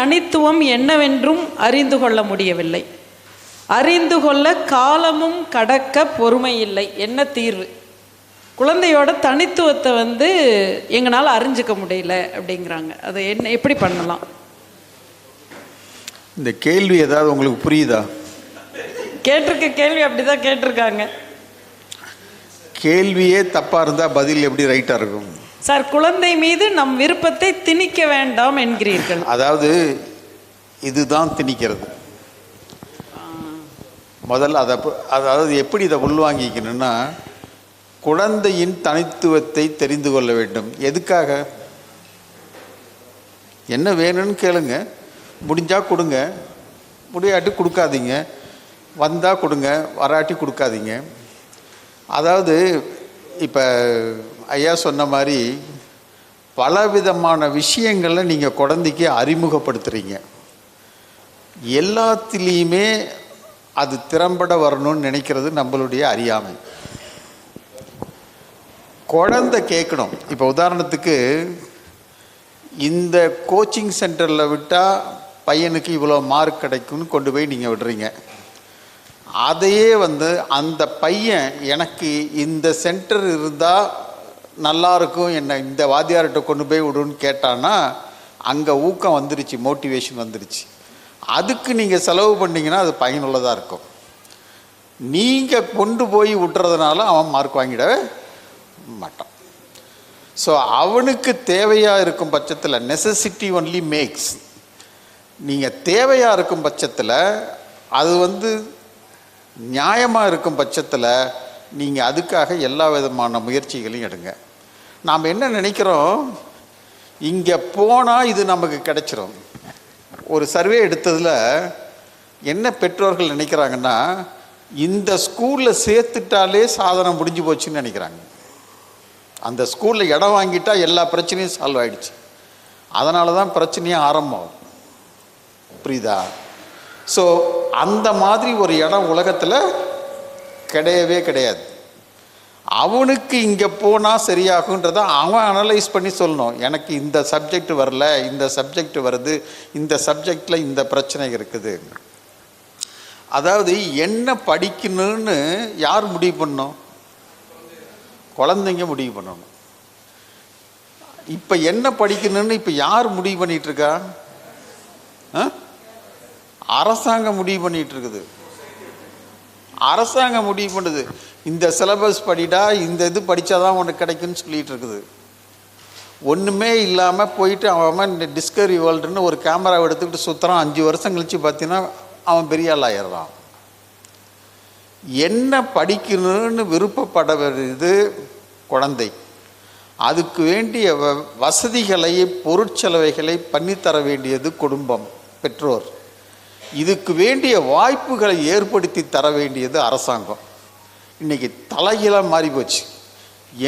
தனித்துவம் என்னவென்றும் அறிந்து கொள்ள முடியவில்லை. அறிந்து கொள்ள காலமும் கடக்க பொறுமை இல்லை என்ன தீர்வு? குழந்தையோட தனித்துவத்தை வந்து எங்களால் அறிஞ்சிக்க முடியல அப்படிங்கிறாங்க. அது என்ன எப்படி பண்ணலாம்? இந்த கேள்வி ஏதாவது உங்களுக்கு புரியுதா? கேட்டிருக்க கேள்வி அப்படிதான் கேட்டிருக்காங்க. கேள்வியே தப்பாக இருந்தால் பதில் எப்படி ரைட்டாக இருக்கும்? சார் குழந்தை மீது நம் விருப்பத்தை திணிக்க வேண்டாம் என்கிறீர்கள். அதாவது இதுதான் திணிக்கிறது. முதல்ல அதை அதாவது எப்படி இதை உள்வாங்கிக்கணும்னா குழந்தையின் தனித்துவத்தை தெரிந்து கொள்ள வேண்டும். எதுக்காக? என்ன வேணும்னு கேளுங்க. முடிஞ்சால் கொடுங்க. முடியாட்டி கொடுக்காதீங்க. வந்தால் கொடுங்க. வராட்டி கொடுக்காதீங்க. அதாவது இப்போ ஐயா சொன்ன மாதிரி பலவிதமான விஷயங்களை நீங்கள் குழந்தைக்கு அறிமுகப்படுத்துகிறீங்க எல்லாத்துலேயுமே அது திறம்பட வரணும்னு நினைக்கிறது நம்மளுடைய அறியாமை. குழந்தை கேட்கணும். இப்போ உதாரணத்துக்கு இந்த கோச்சிங் சென்டரில் விட்டால் பையனுக்கு இவ்வளோ மார்க் கிடைக்கும்னு கொண்டு போய் நீங்கள் விடுறீங்க. அதையே வந்து அந்த பையன் எனக்கு இந்த சென்டர் இருந்தால் நல்லா இருக்கும் என்னை இந்த வாத்தியார்கிட்ட கொண்டு போய் விடுன்னு கேட்டான்னா அங்கே ஊக்கம் வந்துருச்சு மோட்டிவேஷன் வந்துருச்சு. அதுக்கு நீங்கள் செலவு பண்ணிங்கன்னா அது பயனுள்ளதாக இருக்கும். நீங்கள் கொண்டு போய் விட்டுறதுனால அவன் மார்க் வாங்கிடவே மாட்டான். ஸோ அவனுக்கு தேவையாக இருக்கும் பட்சத்தில் நெசசிட்டி ஒன்லி மேக்ஸ் நீங்கள் தேவையாக இருக்கும் பட்சத்தில் அது வந்து நியாயமாக இருக்கும் பட்சத்தில் நீங்கள் அதுக்காக எல்லா விதமான முயற்சிகளையும் எடுங்க. நாம் என்ன நினைக்கிறோம்? இங்கே போனால் இது நமக்கு கிடைச்சிரும். ஒரு சர்வே எடுத்ததில் என்ன பெற்றோர்கள் நினைக்கிறாங்கன்னா இந்த ஸ்கூலில் சேர்த்துட்டாலே சாதனம் முடிஞ்சு போச்சுன்னு நினைக்கிறாங்க. அந்த ஸ்கூலில் இடம் வாங்கிட்டா எல்லா பிரச்சனையும் சால்வ் ஆகிடுச்சு அதனால தான் பிரச்சனையே ஆரம்பம். புரியுதா? ஸோ அந்த மாதிரி ஒரு இடம் உலகத்தில் கிடையவே கிடையாது. அவனுக்கு இங்கே போனால் சரியாகுன்றதை அவன் அனலைஸ் பண்ணி சொல்லணும். எனக்கு இந்த சப்ஜெக்ட் வரல இந்த சப்ஜெக்ட் வருது இந்த சப்ஜெக்டில் இந்த பிரச்சனை இருக்குது. அதாவது என்ன படிக்கணும்னு யார் முடிவு பண்ணோம் குழந்தைங்க முடிவு பண்ணணும். இப்போ என்ன படிக்கணும்னு இப்போ யார் முடிவு பண்ணிகிட்ருக்கா ஆ? அரசாங்கம் முடிவு பண்ணிகிட்ருக்குது இருக்குது அரசாங்கம் முடிவு பண்ணுது. இந்த சிலபஸ் படிடா இந்த இது படித்தா தான் உனக்கு கிடைக்கும்னு சொல்லிகிட்டு இருக்குது. ஒன்றுமே இல்லாமல் போயிட்டு அவன் இந்த டிஸ்கவரி வேர்ல்டுன்னு ஒரு கேமரா எடுத்துக்கிட்டு சுற்றுறான் அஞ்சு வருஷம் கழிச்சு பார்த்தீங்கன்னா அவன் பெரிய ஆள் ஆயிடுறான். என்ன படிக்கணும்னு விருப்பப்பட இது குழந்தை. அதுக்கு வேண்டிய வ- வசதிகளை பொருட்செலவைகளை பண்ணித்தர வேண்டியது குடும்பம் பெற்றோர். இதுக்கு வேண்டிய வாய்ப்புகளை ஏற்படுத்தி தர வேண்டியது அரசாங்கம். இன்னைக்கு தலைகீழாக மாறி போச்சு.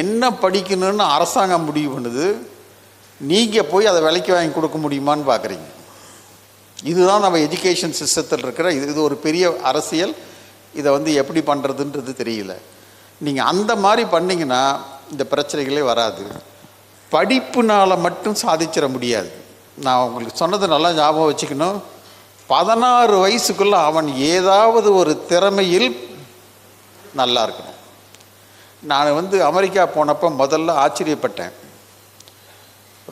என்ன படிக்கணும்னு அரசாங்கம் முடிவு பண்ணுது. நீங்கள் போய் அதை விலைக்கு வாங்கி கொடுக்க முடியுமான்னு பார்க்குறீங்க இதுதான் நம்ம எஜுகேஷன் சிஸ்டத்தில் இருக்கிற இது இது ஒரு பெரிய அரசியல். இதை வந்து எப்படி பண்ணுறதுன்றது தெரியல. நீங்கள் அந்த மாதிரி பண்ணிங்கன்னா இந்த பிரச்சனைகளே வராது. படிப்புனால் மட்டும் சாதிச்சிட முடியாது. நான் உங்களுக்கு சொன்னது நல்லா ஞாபகம் வச்சுக்கணும். பதினாறு வயசுக்குள்ளே அவன் ஏதாவது ஒரு திறமையில் நல்லா இருக்கணும் நான் வந்து அமெரிக்கா போனப்போ முதல்ல ஆச்சரியப்பட்டேன்.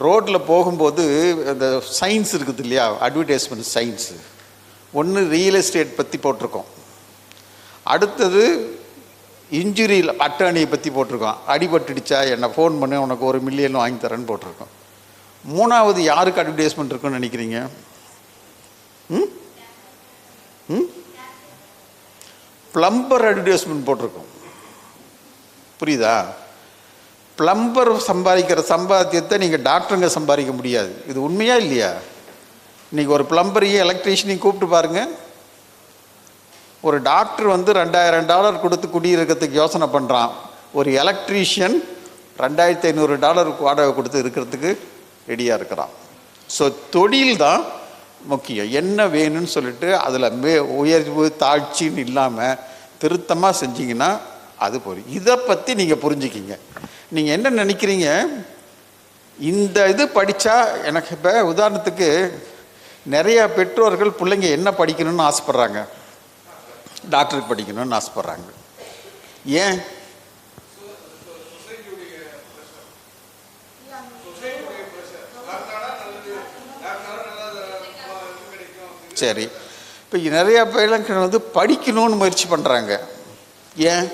ரோட்டில் போகும்போது இந்த சயின்ஸ் இருக்குது இல்லையா? Advertisement science. ஒன்று ரியல் எஸ்டேட் பற்றி போட்டிருக்கோம். அடுத்தது இன்ஜுரி அட்டர்னியை பற்றி போட்டிருக்கோம். அடிபட்டுடுச்சா? என்னை ஃபோன் பண்ணி உனக்கு ஒரு மில்லியன் வாங்கி தரேன்னு போட்டிருக்கோம். மூணாவது யாருக்கு அட்வர்டைஸ்மெண்ட் இருக்குன்னு நினைக்கிறீங்க ம் ம் ப்ளம்பர் அட்வர்டைஸ்மெண்ட் போட்டிருக்கோம். புரியுதா? ப்ளம்பர் சம்பாதிக்கிற சம்பாத்தியத்தை நீங்கள் டாக்டருங்க சம்பாதிக்க முடியாது. இது உண்மையா இல்லையா? இன்றைக்கி ஒரு ப்ளம்பரையும் எலக்ட்ரீஷியனையும் கூப்பிட்டு பாருங்கள் ஒரு டாக்டர் வந்து ரெண்டாயிரம் டாலர் கொடுத்து குடியிருக்கிறதுக்கு யோசனை பண்ணுறான் ஒரு எலக்ட்ரீஷியன் ரெண்டாயிரத்தி ஐநூறு டாலர் வாடகை கொடுத்து இருக்கிறதுக்கு ரெடியாக இருக்கிறான். ஸோ தொழில் தான் முக்கியம். என்ன வேணும்னு சொல்லிட்டு அதில் மே உயர்வு தாழ்ச்சின்னு இல்லாமல் திருத்தமாக செஞ்சீங்கன்னா அது போதும். இதை பற்றி நீங்கள் புரிஞ்சுக்கிங்க. நீங்கள் என்ன நினைக்கிறீங்க? இந்த இது படித்தா எனக்கு இப்போ உதாரணத்துக்கு நிறையா பெற்றோர்கள் பிள்ளைங்க என்ன படிக்கணும்னு ஆசைப்பட்றாங்க? டாக்டருக்கு படிக்கணும்னு ஆசைப்பட்றாங்க. ஏன்? சரி. இப்போ நிறைய பிள்ளைங்க வந்து படிக்கணும்னு முயற்சி பண்ணுறாங்க ஏன்?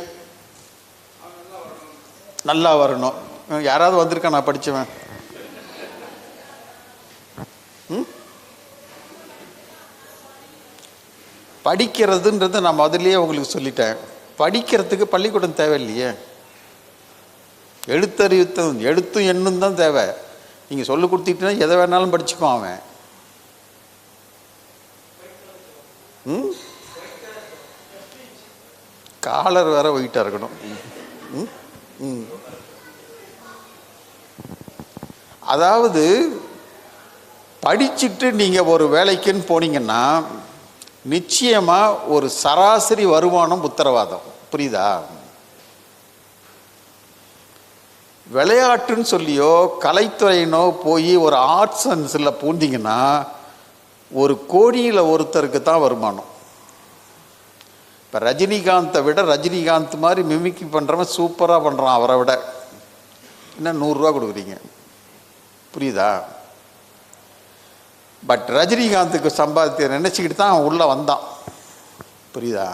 நல்லா வரணும். யாராவது வந்திருக்கா? நான் படித்தவன் படிக்கிறதுன்றது நான் முதல்லயே உங்களுக்கு சொல்லிட்டேன். படிக்கிறதுக்கு பள்ளிக்கூடம் தேவையில்லையே. எழுத்தறிவித்தம் எழுத்தும் எண்ணும் தான் தேவை. நீங்கள் சொல்லி கொடுத்துட்டீங்கன்னா எதை வேணாலும் படிச்சுக்குவான் அவன். ம்? காலர் வேற ஒயிட்டாக இருக்கணும். ம்? ம். அதாவது படிச்சுட்டு நீங்கள் ஒரு வேலைக்குன்னு போனீங்கன்னா நிச்சயமாக ஒரு சராசரி வருமானம் உத்தரவாதம். புரியுதா? விளையாட்டுன்னு சொல்லியோ கலைத்துறையினோ போய் ஒரு ஆர்ட்ஸ் சயின்ஸில் பூந்தீங்கன்னா ஒரு கோடியில் ஒருத்தருக்கு தான் வருமானம். இப்போ ரஜினிகாந்தை விட ரஜினிகாந்த் மாதிரி மிமிக்கி பண்ணுறவன் சூப்பராக பண்ணுறான் அவரை விட. என்ன நூறுரூவா கொடுக்குறீங்க? புரியுதா? பட் ரஜினிகாந்துக்கு சம்பாதித்த நினச்சிக்கிட்டு தான் அவன் உள்ளே வந்தான். புரியுதா?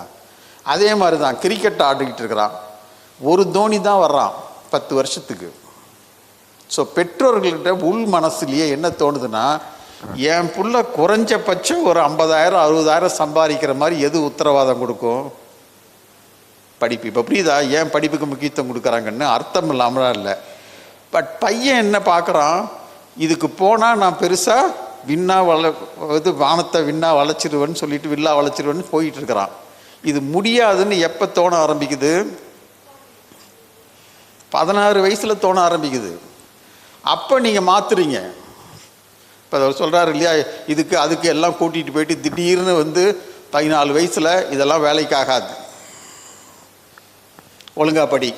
அதே மாதிரி தான் கிரிக்கெட் ஆடிக்கிட்டு இருக்கிறான். ஒரு தோனி தான் வர்றான் பத்து வருஷத்துக்கு. ஸோ பெற்றோர்கள்கிட்ட உள் மனசுலேயே என்ன தோணுதுன்னா என் புள்ள குறைஞ்சபட்சம் ஒரு ஐம்பதாயிரம் அறுபதாயிரம் சம்பாதிக்கிற மாதிரி எது உத்தரவாதம் கொடுக்கும்? படிப்பு. இப்போ புரியுதா? ஏன் படிப்புக்கு முக்கியத்துவம் கொடுக்குறாங்கன்னு அர்த்தம் இல்லாமலாம் இல்லை. பட் பையன் என்ன பார்க்குறான் இதுக்கு போனால் நான் பெருசாக விண்ணா வள இது வானத்தை விண்ணா வளைச்சிருவேன்னு சொல்லிட்டு வில்லா வளைச்சிருவேன்னு போயிட்டு இருக்கிறான். இது முடியாதுன்னு எப்போ தோண ஆரம்பிக்குது? பதினாறு வயசில் தோண ஆரம்பிக்குது. அப்போ நீங்கள் மாற்றுறீங்க இப்போ அவர் சொல்கிறாரு இல்லையா இதுக்கு அதுக்கு எல்லாம் கூட்டிகிட்டு போயிட்டு திடீர்னு வந்து பதினாலு வயசில் இதெல்லாம் வேலைக்கு ஆகாது. ஒழுங்கா படி.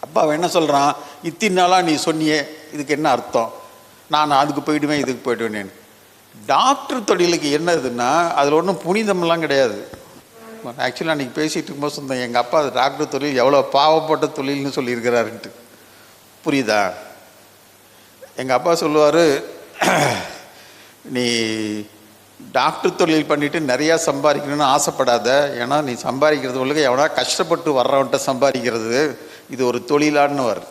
அப்பா அவன் என்ன சொல்கிறான் இத்தின் நாளாக நீ சொன்னியே இதுக்கு என்ன அர்த்தம்? நான் அதுக்கு போயிடுவேன் இதுக்கு போயிடுவேன் டாக்டர் தொழிலுக்கு என்னதுன்னா அதில் ஒன்றும் புனிதமெல்லாம் கிடையாது. ஆக்சுவலாக அன்றைக்கி பேசிகிட்டு இருக்கும்போது சொன்னேன் எங்கள் அப்பா அது டாக்டர் தொழில் எவ்வளோ பாவப்பட்ட தொழில்னு சொல்லியிருக்கிறாருன்ட்டு. புரியுதா? எங்கள் அப்பா சொல்லுவார் நீ டாக்டர் தொழில் பண்ணிவிட்டு நிறையா சம்பாதிக்கணும்னு ஆசைப்படாத. ஏன்னா நீ சம்பாதிக்கிறது ஒழுங்க எவனா கஷ்டப்பட்டு வர்றவன்ட்ட சம்பாதிக்கிறது இது ஒரு தொழிலான்னு வரு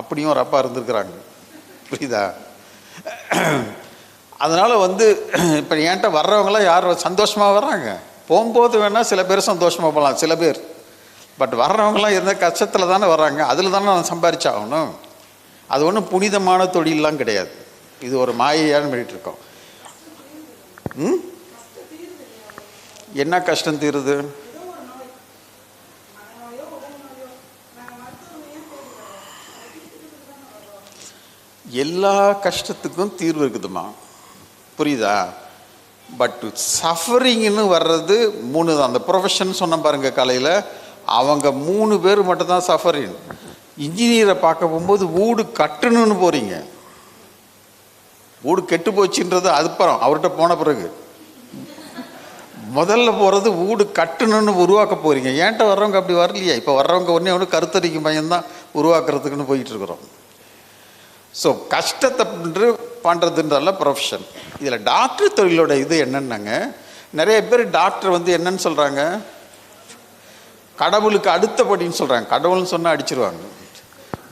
அப்படியும் ஒரு அப்பா இருந்திருக்கிறாங்க. புரியுதா? அதனால் வந்து இப்போ என்கிட்ட வர்றவங்களாம் யார் சந்தோஷமாக வர்றாங்க? போகும்போது வேணால் சில பேர் சந்தோஷமாக போகலாம் சில பேர். பட் வர்றவங்களாம் இருந்த கஷ்டத்தில் தானே வர்றாங்க. அதில் தானே நான் சம்பாரிச்சாகணும் அது ஒன்றும் புனிதமான தொழிலெலாம் கிடையாது. இது ஒரு மாயையான பண்ணிட்டு இருக்கோம் ம்? என்ன கஷ்டம் தீருது? எல்லா கஷ்டத்துக்கும் தீர்வு இருக்குதுமா புரியுதா? பட் சஃபரிங்னு வர்றது மூணு தான் அந்த ப்ரொஃபஷன் சொன்ன பாருங்க காலையில். அவங்க மூணு பேர் மட்டும் தான் சஃபரிங் இன்ஜினியரை பார்க்க போகும்போது வீடு கட்டணும்னு போகிறீங்க வீடு கெட்டு போச்சுன்றது அதுப்புறம் அவர்கிட்ட போன பிறகு. முதல்ல போகிறது வீடு கட்டணும்னு உருவாக்க போகிறீங்க ஏன்ட்ட வர்றவங்க அப்படி வரலையா? இப்போ வர்றவங்க ஒன்றே ஒன்று கருத்தரிக்கும் பையன்தான் உருவாக்குறதுக்குன்னு போயிட்டு இருக்கிறோம். ஸோ கஷ்டத்தை என்று பண்ணுறதுன்றல ப்ரொஃபஷன் இதில் டாக்டர் தொழிலோட இது என்னென்னங்க? நிறைய பேர் டாக்டர் வந்து என்னன்னு சொல்கிறாங்க கடவுளுக்கு அடுத்தபடின்னு சொல்கிறாங்க கடவுள்னு சொன்னால் அடிச்சிருவாங்க.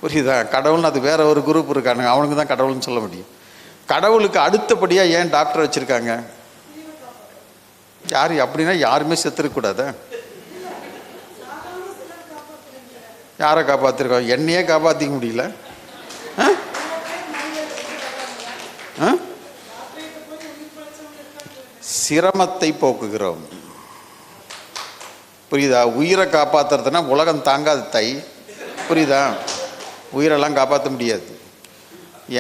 புரியுதா? கடவுள்னு அது வேற ஒரு குரூப் இருக்கானுங்க. அவனுக்கு தான் கடவுள்னு சொல்ல முடியும். கடவுளுக்கு அடுத்தபடியாக ஏன் டாக்டர் வச்சுருக்காங்க? யார் அப்படின்னா யாருமே செத்துருக்கூடாதா யாரை காப்பாற்றிருக்கோம் என்னையே காப்பாற்றிக்க முடியல. ஆ? ஆ? சிரமத்தை போக்குகிறோம். புரியுதா? உயிரை காப்பாத்துறதுன்னா உலகம் தாங்காத தை. புரியுதா? உயிரெல்லாம் காப்பாற்ற முடியாது.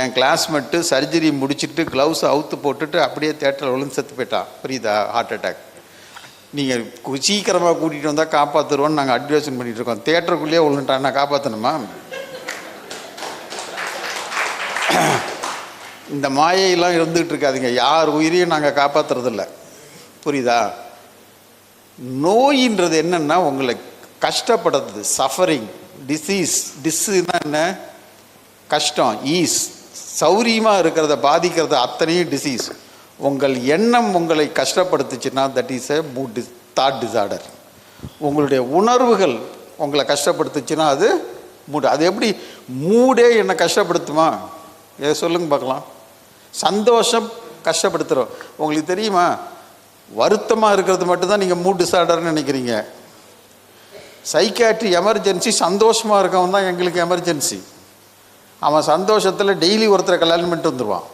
என் கிளாஸ்மேட்டு சர்ஜரி முடிச்சுட்டு க்ளவுஸ் அவுத்து போட்டுட்டு அப்படியே தேட்டரில் விழுந்து செத்து போயிட்டான். புரியுதா? ஹார்ட் அட்டாக் நீங்கள் சீக்கிரமாக கூட்டிகிட்டு வந்தால் காப்பாற்றுருவோன்னு நாங்கள் அட்வைசன் பண்ணிகிட்டு இருக்கோம். தேட்டருக்குள்ளேயே விழுந்துட்டான். நான் காப்பாற்றணுமா இந்த மாயையெல்லாம் இருந்துகிட்டு இருக்காதீங்க. யார் உயிரையும் நாங்கள் காப்பாற்றுறதில்ல புரியுதா? நோயின்றது என்னென்னா உங்களை கஷ்டப்படுறது சஃபரிங் டிசீஸ் டிஸ்ஸுன்னா என்ன? கஷ்டம் ஈஸ் சௌரியமாக இருக்கிறத பாதிக்கிறது அத்தனையும் டிசீஸ் உங்கள் எண்ணம் உங்களை கஷ்டப்படுத்துச்சுன்னா that is a mood thought disorder உங்களுடைய உணர்வுகள் உங்களை கஷ்டப்படுத்துச்சுன்னா அது மூடு அது எப்படி? மூடே என்னை கஷ்டப்படுத்துமா? ஏ சொல்லுங்க பார்க்கலாம். சந்தோஷம் கஷ்டப்படுத்துகிறோம் உங்களுக்கு தெரியுமா? வருத்தமாக இருக்கிறது மட்டும்தான் நீங்கள் மூட் டிசார்டர்னு நினைக்கிறீங்க. சைக்காட்ரி எமர்ஜென்சி சந்தோஷமாக இருக்கவன் தான் எங்களுக்கு எமர்ஜென்சி அவன் சந்தோஷத்தில் டெய்லி ஒருத்தரை கல்யாணம் பண்ணிட்டு வந்துடுவான்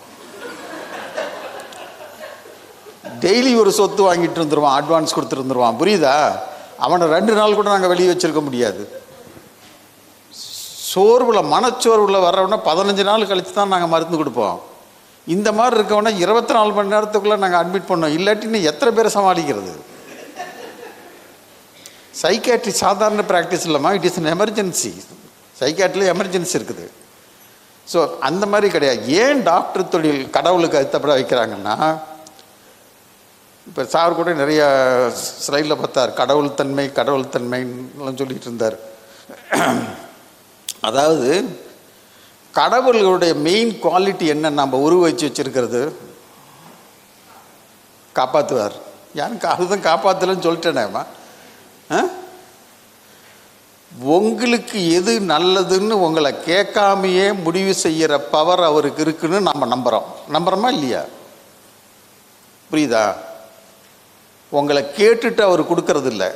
டெய்லி ஒரு சொத்து வாங்கிட்டு வந்துடுவான் அட்வான்ஸ் கொடுத்துருந்துருவான் புரியுதா? அவனை ரெண்டு நாள் கூட நாங்கள் வெளியே வச்சுருக்க முடியாது. சோர்வில் மனச்சோர்வில் வர்றவன பதினஞ்சு நாள் கழித்து தான் நாங்கள் மருந்து கொடுப்போம். இந்த மாதிரி இருக்கவன இருபத்தி நாலு மணி நேரத்துக்குள்ளே நாங்கள் அட்மிட் பண்ணோம். இல்லாட்டின்னு எத்தனை பேரை சமாளிக்கிறது? சைக்காட்ரி சாதாரண ப்ராக்டிஸ் இல்லைம்மா. இட் இஸ் அன் எமர்ஜென்சி சைக்காட்ரியில் எமர்ஜென்சி இருக்குது. ஸோ அந்த மாதிரி கிடையாது. ஏன் டாக்டர் தொழில் கடவுளுக்கு அழுத்தப்பட வைக்கிறாங்கன்னா இப்போ சார் கூட நிறைய ஸ்லைடில் பார்த்தார். கடவுள் தன்மை கடவுள் தன்மைன்னு சொல்லிட்டு இருந்தார். அதாவது கடவுளுடைய மெயின் குவாலிட்டி என்ன? நம்ம உருவச்சு வச்சுருக்கிறது. காப்பாற்றுவார் யாரும் அதுதான் காப்பாற்றலன்னு சொல்லிட்டேனேம்மா. உங்களுக்கு எது நல்லதுன்னு உங்களை கேட்காமையே முடிவு செய்கிற பவர் அவருக்கு இருக்குன்னு நம்ம நம்புகிறோம் நம்புகிறோமா இல்லையா? புரியுதா? உங்களை கேட்டுட்டு அவர் கொடுக்கறதில்ல.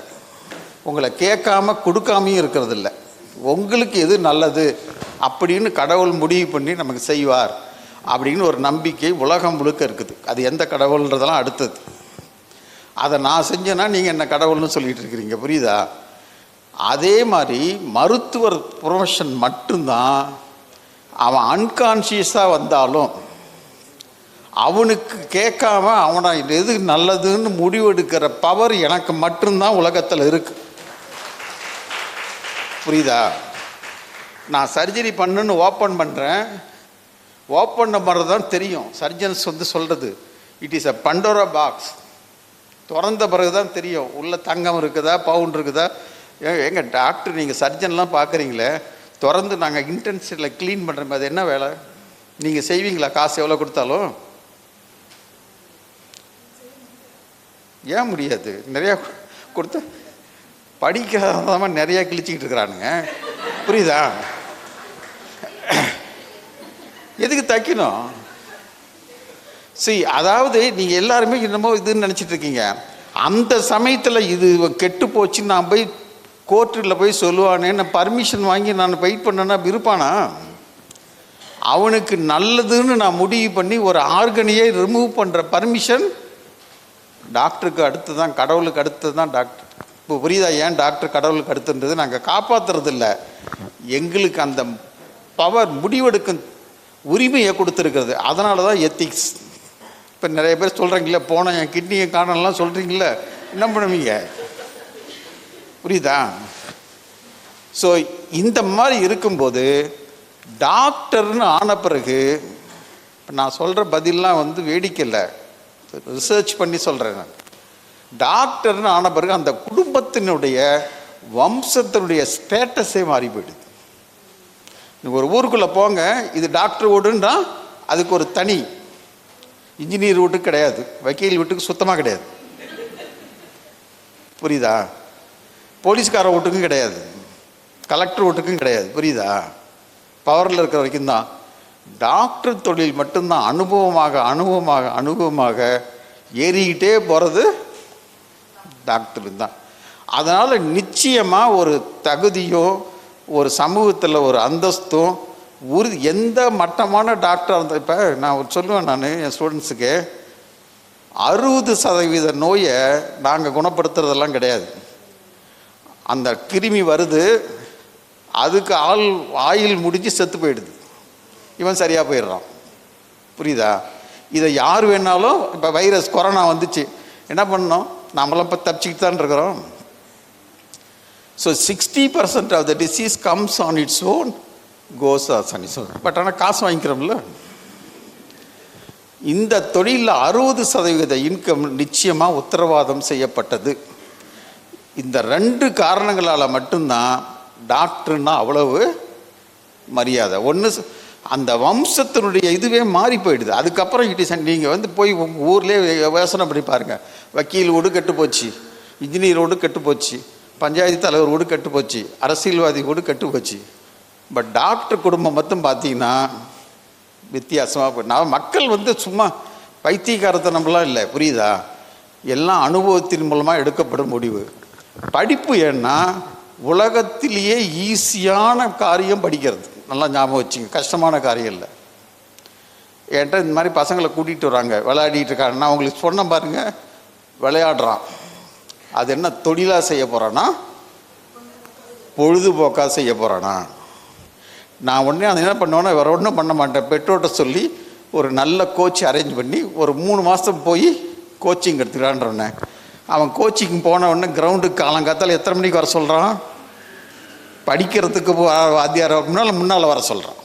உங்களை கேட்காம கொடுக்காமையும் இருக்கிறதில்ல. உங்களுக்கு எது நல்லது அப்படின்னு கடவுள் முடிவு பண்ணி நமக்கு செய்வார் அப்படின்னு ஒரு நம்பிக்கை உலகம் முழுக்க இருக்குது. அது எந்த கடவுள்ன்றதெல்லாம் அடுத்தது. அதை நான் செஞ்சேன்னா நீங்கள் என்ன கடவுள்னு சொல்லிட்டு இருக்கிறீங்க புரியுதா? அதே மாதிரி மருத்துவர் ப்ரொஃபஷன் மட்டும்தான் அவன் அன்கான்ஷியஸாக வந்தாலும் அவனுக்கு கேட்காம அவனை எது நல்லதுன்னு முடிவெடுக்கிற பவர் எனக்கு மட்டும்தான் உலகத்தில் இருக்கு. புரியுதா? நான் சர்ஜரி பண்ணுன்னு ஓப்பன் பண்ணுறேன் ஓப்பன் பண்ணுறது தான் தெரியும். சர்ஜன்ஸ் வந்து சொல்கிறது it is a Pandora box திறந்த பிறகு தான் தெரியும். உள்ள தங்கம் இருக்குதா பவுண்ட் இருக்குதா? ஏ- ஏங்க டாக்டர் நீங்கள் சர்ஜன்லாம் பார்க்குறீங்களே? திறந்து நாங்கள் இன்டென்சிவில் க்ளீன் பண்ணுற அது என்ன வேலை? நீங்கள் செய்வீங்களா? காசு எவ்வளோ கொடுத்தாலும்? ஏன் முடியாது? நிறையா கொடுத்து படிக்காதவங்க நிறையா கிழிச்சிக்கிட்டு இருக்கிறானுங்க. புரியுதா? எதுக்கு தைக்கணும்? சரி அதாவது நீங்கள் எல்லாருமே என்னமோ இதுன்னு நினச்சிட்டு இருக்கீங்க அந்த சமயத்தில் இது கெட்டு போச்சுன்னு நான் போய் கோர்ட்டில் போய் சொல்லுவானே நான் பர்மிஷன் வாங்கி நான் வெயிட் பண்ணேன்னா இருப்பானா அவனுக்கு நல்லதுன்னு நான் முடிவு பண்ணி ஒரு ஆர்கனியை ரிமூவ் பண்ணுற பர்மிஷன் டாக்டருக்கு அடுத்து தான் கடவுளுக்கு அடுத்து தான் டாக்டர். இப்போ புரியுதா ஏன் டாக்டர் கடவுளுக்கு அடுத்துன்றது நாங்கள் காப்பாற்றுறது இல்லை எங்களுக்கு அந்த பவர் முடிவெடுக்கும் உரிமையை கொடுத்துருக்கிறது. அதனால தான் எத்திக்ஸ் இப்போ நிறைய பேர் சொல்கிறீங்களே போன என் கிட்னியை காணலாம் சொல்கிறீங்களே என்ன பண்ணுவீங்க? புரியுதா? ஸோ இந்த மாதிரி இருக்கும்போது டாக்டர்னு ஆன பிறகு இப்போ நான் சொல்கிற பதிலெலாம் வந்து வேடிக்கையில் ரிசர்ச் பண்ணி சொல்கிறேன் நான். டாக்டர்னு ஆன பிறகு அந்த குடும்பத்தினுடைய வம்சத்தினுடைய ஸ்டேட்டஸே மாறி போயிடுது. ஒரு ஊருக்குள்ளே போங்க இது டாக்டர் வீடுன்றா அதுக்கு ஒரு தனி இன்ஜினியர் வீட்டுக்கு கிடையாது. வக்கீல் வீட்டுக்கு சுத்தமாக கிடையாது. புரியுதா? போலீஸ்கார வீட்டுக்கும் கிடையாது. கலெக்டர் வீட்டுக்கும் கிடையாது. புரியுதா? பவரில் இருக்கிற வரைக்கும் தான். டாக்டர் தொழில் மட்டும்தான். அனுபவமாக அனுபவமாக அனுபவமாக ஏறிக்கிட்டே போகிறது டாக்டர் தான். அதனால் நிச்சயமாக ஒரு தகுதியோ ஒரு சமூகத்தில் ஒரு அந்தஸ்தும் உறுதி எந்த மட்டமான டாக்டராக இருந்தால் இப்போ நான் சொல்லுவேன் நான் என் ஸ்டூடெண்ட்ஸுக்கு அறுபது சதவீத நோயை நாங்கள் குணப்படுத்துறதெல்லாம் கிடையாது. அந்த கிருமி வருது அதுக்கு ஆள் ஆயில் முடிஞ்சு செத்து போயிடுது. இவன் சரியாக போயிடுறான். புரியுதா? இதை யார் வேணாலும் இப்போ வைரஸ் கொரோனா வந்துச்சு என்ன பண்ணோம் நம்மளாம் இப்போ தப்பிச்சிக்கிட்டு தான் இருக்கிறோம். So sixty percent of the disease comes on its own kosa சனி ஆன் பட் ஆனால் காசு வாங்கிக்கிறோம்ல. இந்த தொழிலில் அறுபது சதவீத இன்கம் நிச்சயமாக உத்தரவாதம் செய்யப்பட்டது. இந்த ரெண்டு காரணங்களால் மட்டும்தான் டாக்டர்னா அவ்வளவு மரியாதை. ஒன்று அந்த வம்சத்தினுடைய இதுவே மாறி போயிடுது. அதுக்கப்புறம் இட் இஸ் நீங்கள் வந்து போய் உங்கள் ஊர்லேயே யோசனை பண்ணி பாருங்கள் வக்கீல் வீடு கெட்டு போச்சு. இன்ஜினியர் வீடு கெட்டு போச்சு. பஞ்சாயத்து தலைவர் வீடு கெட்டு போச்சு. அரசியல்வாதி வீடு கெட்டு போச்சு. பட் டாக்டர் குடும்பம் மட்டும் பார்த்தீங்கன்னா வித்தியாசமாக போய் நான் மக்கள் வந்து சும்மா பைத்தியகாரத்தனம்லாம் இல்லை புரியுதா? எல்லாம் அனுபவத்தின் மூலமாக எடுக்கப்படும் முடிவு. படிப்பு ஏன்னா உலகத்திலேயே ஈஸியான காரியம் படிக்கிறது. நல்லா ஞாபகம் வச்சுங்க கஷ்டமான காரியம் இல்லை. என்கிட்ட இந்த மாதிரி பசங்களை கூட்டிகிட்டு வராங்க விளையாடிட்டு இருக்காங்க. நான் உங்களுக்கு சொன்ன பாருங்கள் விளையாடுறான். அது என்ன தொழிலாக செய்ய போகிறான்னா பொழுதுபோக்காக செய்ய போகிறானா நான் உடனே அதை என்ன பண்ணுவேன்னா வேறு ஒன்றும் பண்ண மாட்டேன். பெற்றோர்கிட்ட சொல்லி ஒரு நல்ல கோச் அரேஞ்ச் பண்ணி ஒரு மூணு மாதம் போய் கோச்சிங் எடுத்துக்கிறான்றவனே அவன் கோச்சிங் போன உடனே கிரவுண்டுக்கு காலங்காத்தால் எத்தனை மணிக்கு வர சொல்கிறான் படிக்கிறதுக்கு வா- வாத்தியார் முன்னால் முன்னால் வர சொல்கிறான்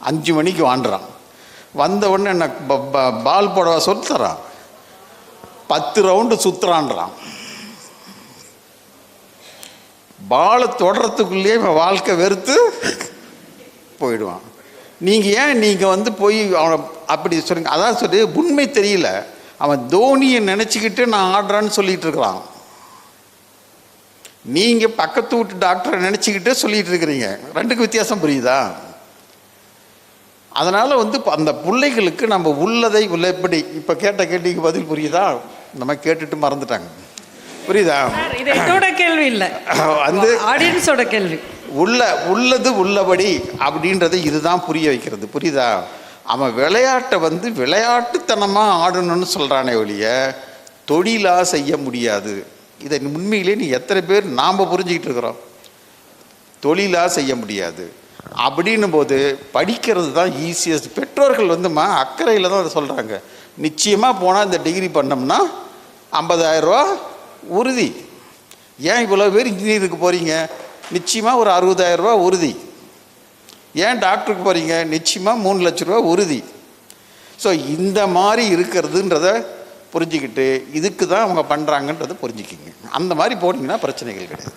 அஞ்சு மணிக்கு வாண்டுறான் வந்த உடனே என்ன ப- ப- பால் போட சொல்லித்தரான் பத்து ரவுண்டு சுற்றுறான்றான் பாலை தொடரத்துக்குள்ளேயே இவன் வாழ்க்கை வெறுத்து போயிடுவான். நீங்கள் ஏன் நீங்கள் வந்து போய் அவனை அப்படி சொல்லுங்க அதான் சொல்லி உண்மை தெரியல. அவன் தோனியை நினச்சிக்கிட்டு நான் ஆடுறேன்னு சொல்லிட்டு இருக்கிறான் நீங்கள் பக்கத்து வீட்டு டாக்டரை நினச்சிக்கிட்டே சொல்லிட்டு இருக்கிறீங்க. ரெண்டுக்கு வித்தியாசம் புரியுதா? அதனால் வந்து அந்த பிள்ளைகளுக்கு நம்ம உள்ளதை உள்ளபடி இப்போ கேட்ட கேள்விக்கு பதில் புரியுதா? நம்ம கேட்டுட்டு மறந்துட்டாங்க. புரியுதா? இது கேள்வி இல்லை. வந்து ஆடியன்ஸோட கேள்வி. உள்ள உள்ளது உள்ளபடி அப்படின்றத இதுதான் புரிய வைக்கிறது. புரியுதா? அவன் விளையாட்டை வந்து விளையாட்டுத்தனமாக ஆடணும்னு சொல்கிறானே ஒழிய தொழிலாக செய்ய முடியாது. இதை உண்மையிலே நீ எத்தனை பேர் நாம் புரிஞ்சுக்கிட்டு இருக்கிறோம்? தொழிலாக செய்ய முடியாது. அப்படின்னும் போது படிக்கிறது தான் ஈஸியஸ்ட் பெற்றோர்கள் வந்துமா அக்கறையில் தான் அதை சொல்கிறாங்க நிச்சயமாக போனால் இந்த டிகிரி பண்ணோம்னா 50000 ரூபா உறுதி. ஏன் இவ்வளோ பேர் இன்ஜினியருக்கு போகிறீங்க நிச்சயமாக ஒரு 60000 ரூபா உறுதி. ஏன் டாக்டருக்கு போகிறீங்க நிச்சயமாக மூணு லட்ச ரூபா உறுதி. ஸோ இந்த மாதிரி இருக்கிறதுன்றத புரிஞ்சுக்கிட்டு இதுக்கு தான் அவங்க பண்ணுறாங்கன்றதை புரிஞ்சுக்கிங்க. அந்த மாதிரி போனீங்கன்னா பிரச்சனைகள் கிடையாது.